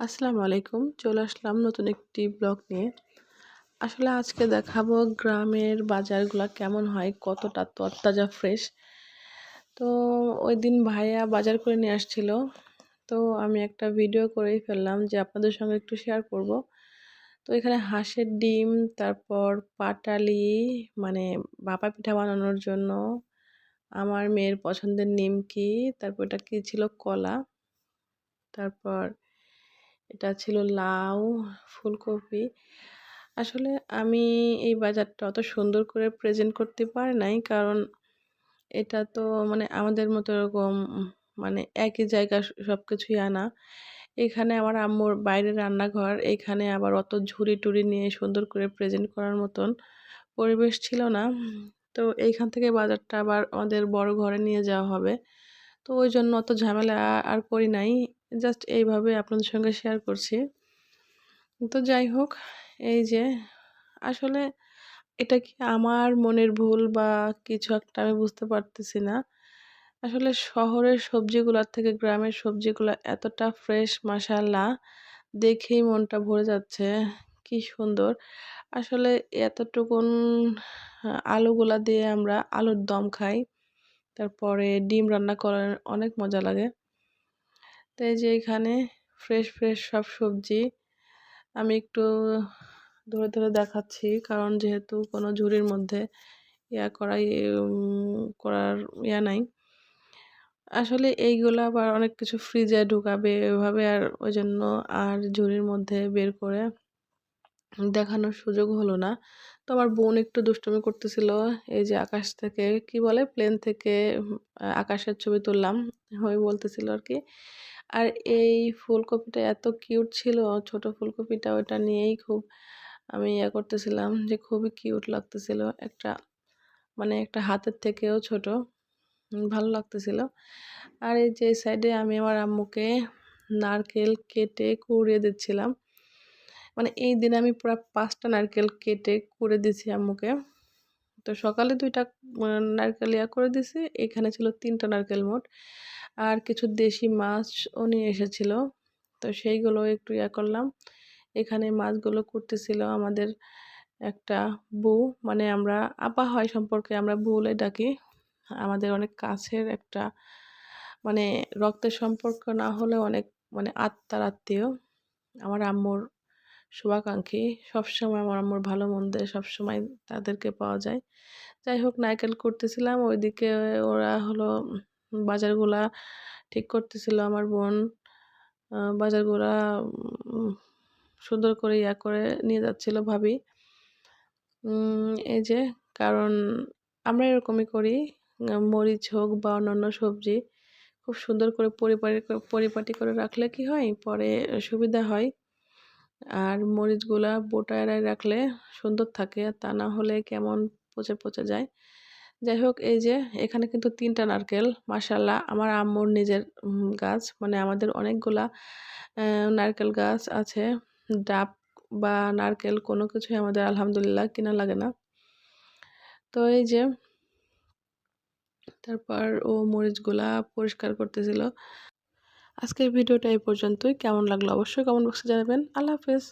আসসালামু আলাইকুম। চলে আসলাম নতুন একটি ব্লগ নিয়ে। আসলে আজকে দেখাবো গ্রামের বাজারগুলো কেমন হয়, কতটা তরতাজা ফ্রেশ তো ওই দিন ভাইয়া বাজার করে নিয়ে আসছিল। তো আমি একটা ভিডিও করেই ফেললাম যে আপনাদের সঙ্গে একটু শেয়ার করব। তো এখানে হাঁসের ডিম, তারপর পাটালি মানে বাপা পিঠা বানানোর জন্য, আমার মেয়ের পছন্দের নিমকি, তারপর এটা কী ছিল কলা, তারপর এটা ছিল লাউ, ফুলকপি। আসলে আমি এই বাজারটা অত সুন্দর করে প্রেজেন্ট করতে পারি নাই, কারণ এটা তো মানে আমাদের মতো এরকম মানে একই জায়গা সব কিছুই আনা। এখানে আমার আম্মুর বাইরে রান্নাঘর, এখানে আবার অত ঝুড়ি টুড়ি নিয়ে সুন্দর করে প্রেজেন্ট করার মতন পরিবেশ ছিল না। তো এইখান থেকে বাজারটা আবার আমাদের বড় ঘরে নিয়ে যাওয়া হবে। তো ওই জন্য অত ঝামেলা আর করি নাই। জাস্ট এইভাবে আপনাদের সঙ্গে শেয়ার করছি। তো যাই হোক, এই যে আসলে এটা কি আমার মনের ভুল বা কিছু একটা আমি বুঝতে পারতেছি না। আসলে শহরের সবজিগুলোর থেকে গ্রামের সবজিগুলো এতটা ফ্রেশ মাসাল্লা দেখেই মনটা ভরে যাচ্ছে। কি সুন্দর। আসলে এতটুকুন, আলুগুলা দিয়ে আমরা আলুর দম খাই। তারপরে ডিম রান্না করার অনেক মজা লাগে। তো এই যে এখানে ফ্রেশ ফ্রেশ সব সবজি আমি একটু ধরে ধরে দেখাচ্ছি। কারণ যেহেতু কোনো ঝুড়ির মধ্যে ইয়া করাই করার ইয়া নাই। আসলে এইগুলো আবার অনেক কিছু ফ্রিজে ঢুকাবে এভাবে আর ওই জন্য আর ঝুড়ির মধ্যে বের করে দেখানোর সুযোগ হলো না। তো আমার বোন একটু দুষ্টুমি করতেছিল। এই যে আকাশ থেকে, কি বলে প্লেন থেকে আকাশের ছবি তুললাম। হয়ে বলতেছিল আর কি। আর এই ফুলকপিটা এত কিউট ছিল, ছোট ফুলকপিটা ওটা নিয়েই খুব আমি ইয়ে করতেছিলাম যে খুবই কিউট লাগতেছিল। একটা মানে একটা হাতের থেকেও ছোট ভালো লাগতেছিল। আর এই যে সাইডে আমি আমার আম্মুকে নারকেল কেটে কুড়িয়ে দিচ্ছিলাম। মানে এই দিনে আমি পুরো পাঁচটা নারকেল কেটে করে দিছি আম্মুকে। তো সকালে দুইটা নারকেল ইয়া করে দিছি এখানে ছিল তিনটা নারকেল মোট। আর কিছু দেশি মাছও নিয়ে এসেছিল। তো সেইগুলো একটু ইয়া করলাম। এখানে মাছগুলো করতেছিল আমাদের একটা বউ। মানে আমরা, আপা হয় সম্পর্কে আমরা বলে ডাকি। আমাদের অনেক কাছের একটা মানে রক্তের সম্পর্ক না হলে অনেক মানে আত্মার আত্মীয়। আমার আম্মুর শুভাকাঙ্ক্ষী। সবসময় আমার আম্মুর ভালো মন্দে সবসময় তাদেরকে পাওয়া যায়। যাই হোক নারকেল করতেছিলাম। ওইদিকে ওরা হলো বাজারগুলা ঠিক করতেছিল আমার বোন। বাজারগুলা সুন্দর করে ইয়া করে নিয়ে যাচ্ছিল ভাবি। এই যে, কারণ আমরা এরকমই করি। মরিচ হোক বা অন্যান্য সবজি, খুব সুন্দর করে পরিপাটি পরিপাটি করে রাখলে কি হয়? পরে সুবিধা হয়। আর মরিচগুলা বোটায় রাখলে সুন্দর থাকে, আর তা না হলে কেমন পচে পচে যায়। যাই হোক, এই যে এখানে কিন্তু তিনটা নারকেল মাসাল্লাহ আমার আম্মুর নিজের গাছ মানে আমাদের অনেকগুলা নারকেল গাছ আছে। ডাব বা নারকেল কোনো কিছুই আমাদের আলহামদুলিল্লাহ কিনা লাগে না। তো এই যে তারপর ও মরিচগুলা পরিষ্কার করতেছিল। আজকের ভিডিওটা এই পর্যন্তই। কেমন লাগল অবশ্যই কমেন্ট বক্সে জানাবেন। আল্লাহ হাফেজ।